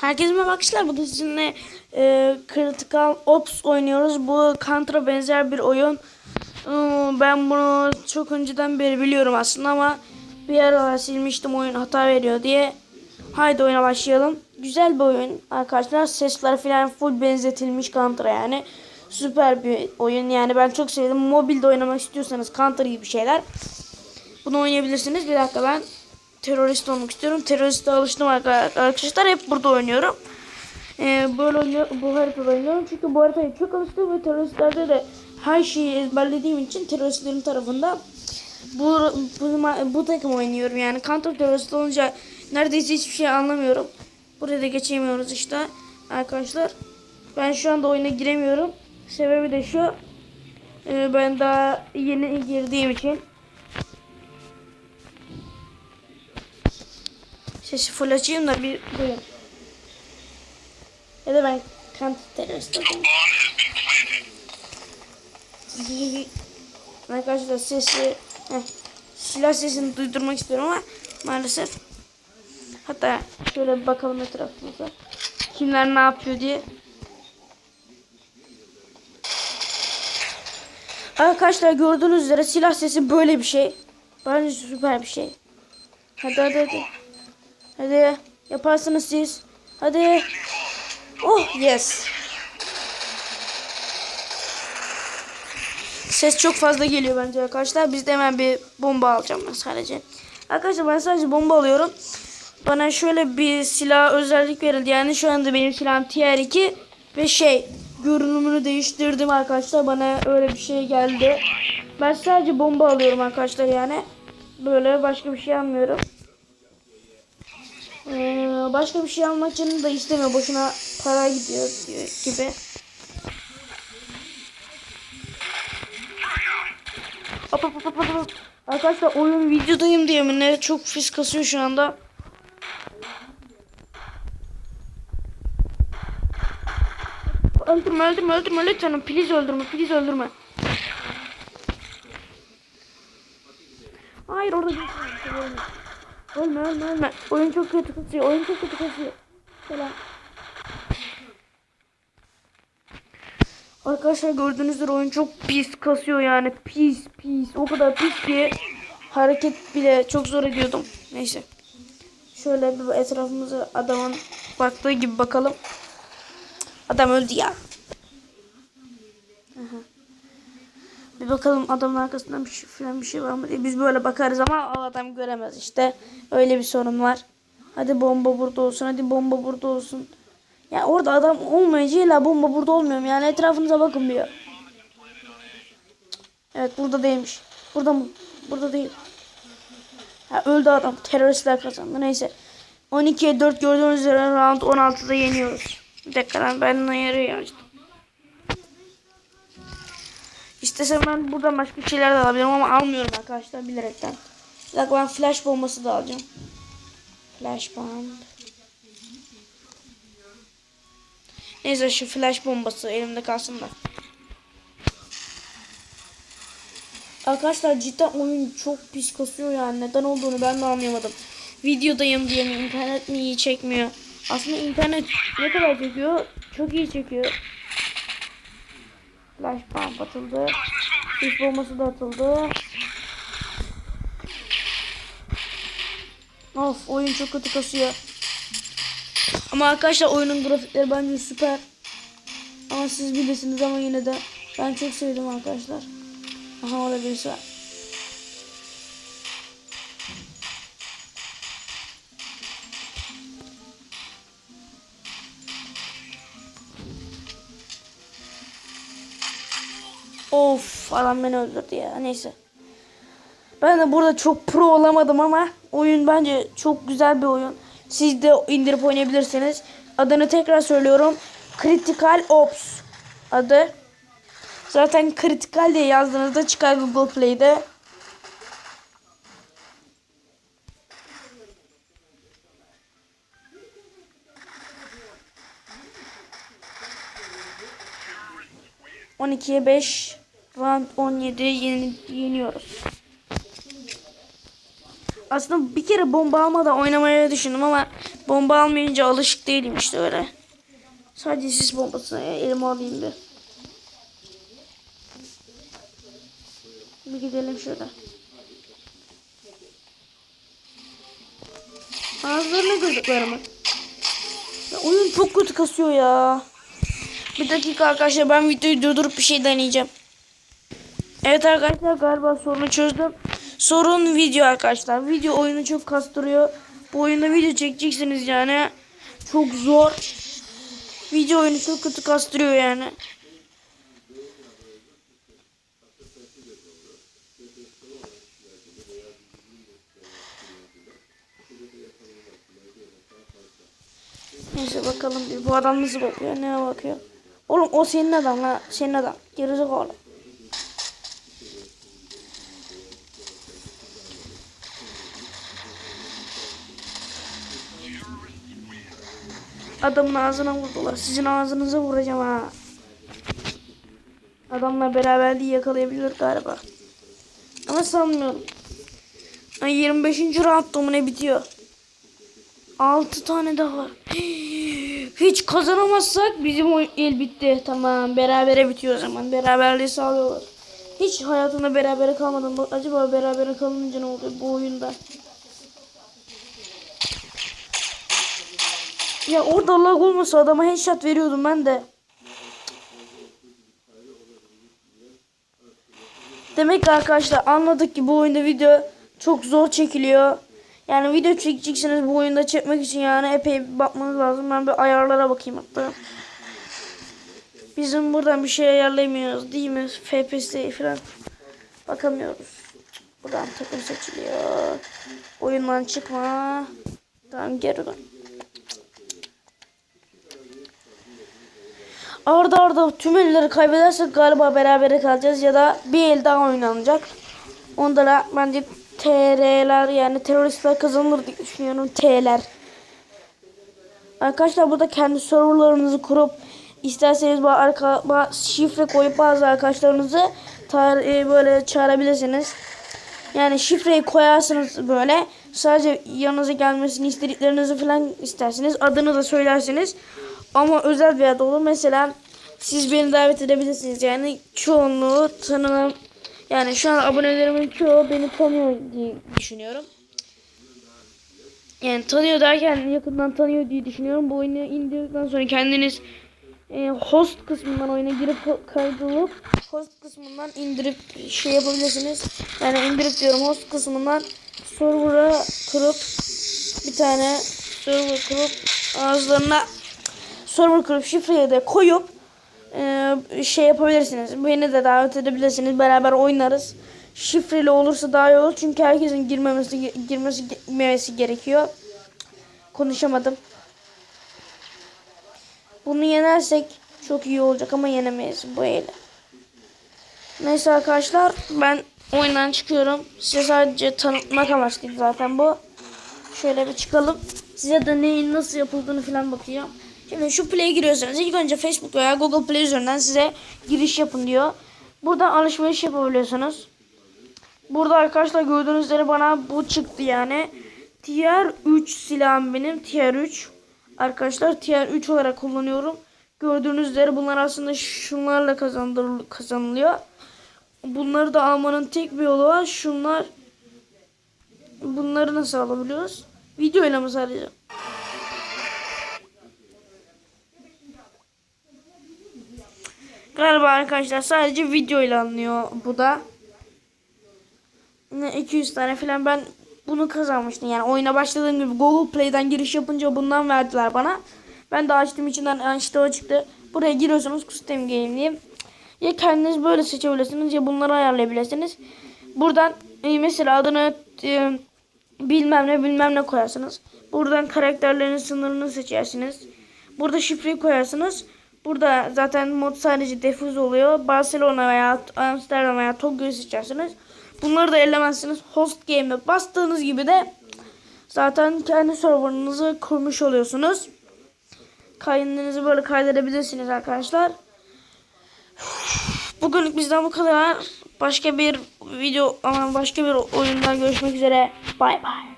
Herkese merhaba arkadaşlar. Bugün sizinle e, Critical Ops oynuyoruz. Bu Contra benzer bir oyun. Ee, Ben bunu çok önceden beri biliyorum aslında ama bir ara silmiştim oyun hata veriyor diye. Haydi oyuna başlayalım. Güzel bir oyun arkadaşlar. Sesler falan full benzetilmiş Contra yani. Süper bir oyun yani ben çok sevdim. Mobilde oynamak istiyorsanız Contra gibi şeyler. Bunu oynayabilirsiniz. Bir dakika ben terörist olmak istiyorum. Teröriste alıştım arkadaşlar. Hep burada oynuyorum. Ee, böyle oynuyor, bu haritada oynuyorum. Çünkü bu haritaya çok alıştım ve teröristlerde de her şeyi ezberlediğim için teröristlerin tarafında bu, bu, bu takım oynuyorum. Yani counter terörist olunca neredeyse hiçbir şey anlamıyorum. Buraya da geçemiyoruz işte arkadaşlar. Ben şu anda oyuna giremiyorum. Sebebi de şu. Ee, ben daha yeni girdiğim için Sesi full açayım da bir duyun. Ya da ben kant terörist. Arkadaşlar sesi heh, silah sesini duydurmak istiyorum ama maalesef hatta şöyle bir bakalım etrafımıza kimler ne yapıyor diye Arkadaşlar gördüğünüz üzere silah sesi böyle bir şey. Bence süper bir şey. Hadi hadi hadi. Hadi yaparsınız siz. Hadi. Oh yes. Ses çok fazla geliyor bence arkadaşlar. Biz de hemen bir bomba alacağım ben sadece. Arkadaşlar ben sadece bomba alıyorum. Bana şöyle bir silah özellik verildi. Yani şu anda benim silahım TR2 ve şey görünümünü değiştirdim arkadaşlar. Bana öyle bir şey geldi. Ben sadece bomba alıyorum arkadaşlar yani. Böyle başka bir şey almıyorum. Ee, başka bir şey almak için de istemiyor. Boşuna para gidiyor diyor gibi. Hop hop hop hop. Arkadaşlar oyun videodayım diye mi ne çok fis kasıyor şu anda. Öldürme öldürme öldürme lütfen please öldürme please öldürme. Hayır orada bir şey. Ölme ölme ölme. Oyun çok kötü kasıyor. Oyun çok kötü kasıyor. Selam. Arkadaşlar gördüğünüz üzere oyun çok pis kasıyor yani. Pis pis. O kadar pis ki hareket bile çok zor ediyordum. Neyse. Şöyle bir etrafımıza adamın baktığı gibi bakalım. Adam öldü ya. Aha. Bir bakalım adamın arkasından bir şey falan bir şey var mı diye. Biz böyle bakarız ama adam göremez işte. Öyle bir sorun var. Hadi bomba burada olsun. Hadi bomba burada olsun. Ya orada adam olmayınca illa bomba burada olmuyor. Yani etrafınıza bakın bir. Evet burada değilmiş. Burada mı? Burada değil. Ha, öldü adam. Teröristler kazandı. Neyse. 12'ye 4 gördüğünüz üzere round 16'da yeniyoruz. Bir dakika ben ayarı açtım. İstesem ben buradan başka şeyler de alabilirim ama almıyorum arkadaşlar bilerekten. Bir dakika ben flash bombası da alacağım. Flash bomb. Neyse şu flash bombası elimde kalsın da. Arkadaşlar cidden oyun çok pis kasıyor yani. Neden olduğunu ben de anlayamadım. Videodayım diye mi internet mi iyi çekmiyor. Aslında internet ne kadar çekiyor? Çok iyi çekiyor. Flash bomb atıldı. Sis bombası da atıldı. Of oyun çok kötü kasıyor. Ama arkadaşlar oyunun grafikleri bence süper. Ama siz bilirsiniz ama yine de ben çok sevdim arkadaşlar. Aha orada birisi var. Of adam beni öldürdü ya neyse. Ben de burada çok pro olamadım ama oyun bence çok güzel bir oyun. Siz de indirip oynayabilirsiniz. Adını tekrar söylüyorum. Critical Ops adı. Zaten Critical diye yazdığınızda çıkar Google Play'de. On ikiye beş. Round 17 yeni, yeniyoruz. aslında bir kere bomba almadan oynamaya düşündüm ama bomba almayınca alışık değilim işte öyle. Sadece sis bombasını elime alayım bir. Bir gidelim şöyle. Ağızlarına kırdıklarımı. Ya oyun çok kötü kasıyor ya. Bir dakika arkadaşlar ben videoyu durdurup bir şey deneyeceğim. Evet arkadaşlar galiba sorunu çözdüm. Sorun video arkadaşlar. Video oyunu çok kastırıyor. Bu oyunda video çekeceksiniz yani. Çok zor. Video oyunu çok kötü kastırıyor yani. Neyse bakalım bu adam nasıl bakıyor neye bakıyor. Oğlum o senin adam la senin adam. Gerizekalı. Adamın ağzına vurdular. Sizin ağzınıza vuracağım ha. Adamla beraberliği yakalayabilir galiba. Ama sanmıyorum. Ay 25. roundda mı ne bitiyor? 6 tane daha var. Hiç kazanamazsak bizim el bitti. Tamam berabere bitiyor o zaman. Beraberliği sağlıyorlar. Hiç hayatımda berabere kalmadım. Acaba berabere kalınca ne oluyor bu oyunda? Ya orada lag olmasa adama headshot veriyordum ben de. Demek arkadaşlar anladık ki bu oyunda video çok zor çekiliyor. Yani video çekeceksiniz bu oyunda çekmek için yani epey bakmanız lazım. Ben bir ayarlara bakayım hatta. Bizim buradan bir şey ayarlayamıyoruz değil mi? FPS falan bakamıyoruz. Buradan takım seçiliyor. Oyundan çıkma. Tamam geri dön. Arda arda tüm elleri kaybedersek galiba berabere kalacağız ya da bir el daha oynanacak. Onda da bence TR'ler yani teröristler kazanır diye düşünüyorum T'ler. Arkadaşlar burada kendi serverlarınızı kurup isterseniz arka, şifre koyup bazı arkadaşlarınızı e, böyle çağırabilirsiniz. Yani şifreyi koyarsınız böyle. Sadece yanınıza gelmesini istediklerinizi falan istersiniz. Adını da söylersiniz. Ama özel bir ad olur. Mesela siz beni davet edebilirsiniz. Yani çoğunluğu tanımam. Yani şu an abonelerimin çoğu beni tanıyor diye düşünüyorum. Yani tanıyor derken yakından tanıyor diye düşünüyorum. Bu oyunu indirdikten sonra kendiniz e, host kısmından oyuna girip kaydolup host kısmından indirip şey yapabilirsiniz. Yani indirip diyorum host kısmından server'a kurup bir tane server kurup ağızlarına server kurup şifreyi de koyup e, şey yapabilirsiniz. Beni de davet edebilirsiniz. Beraber oynarız. Şifreli olursa daha iyi olur. Çünkü herkesin girmemesi girmesi girmemesi gerekiyor. Konuşamadım. Bunu yenersek çok iyi olacak ama yenemeyiz bu ele. Neyse arkadaşlar ben oyundan çıkıyorum. Size sadece tanıtmak amaçlıydı zaten bu. Şöyle bir çıkalım. Size de neyin nasıl yapıldığını falan bakacağım. Şimdi şu play'e giriyorsanız ilk önce Facebook veya Google Play üzerinden size giriş yapın diyor. Buradan alışveriş yapabiliyorsunuz. Burada arkadaşlar gördüğünüz üzere bana bu çıktı yani. Tier 3 silahım benim. Tier 3. Arkadaşlar Tier 3 olarak kullanıyorum. Gördüğünüz üzere bunlar aslında şunlarla kazanılıyor. Bunları da almanın tek bir yolu var. Şunlar bunları nasıl alabiliyoruz? Video ile mi sadece? Galiba arkadaşlar sadece video ile alınıyor bu da. Ne 200 tane falan ben bunu kazanmıştım. Yani oyuna başladığım gibi Google Play'den giriş yapınca bundan verdiler bana. Ben de açtım içinden işte o çıktı. Buraya giriyorsunuz custom game diye. Ya kendiniz böyle seçebilirsiniz ya bunları ayarlayabilirsiniz. Buradan e, mesela adını e, bilmem ne bilmem ne koyarsınız. Buradan karakterlerin sınırını seçersiniz. Burada şifreyi koyarsınız. Burada zaten mod sadece defuz oluyor. Barcelona veya Amsterdam veya Tokyo'yu seçersiniz. Bunları da ellemezsiniz. Host game'e bastığınız gibi de zaten kendi serverınızı kurmuş oluyorsunuz. Kaydınızı böyle kaydedebilirsiniz arkadaşlar. Bugünlük bizden bu kadar. Başka bir video ama başka bir oyunda görüşmek üzere. Bay bay.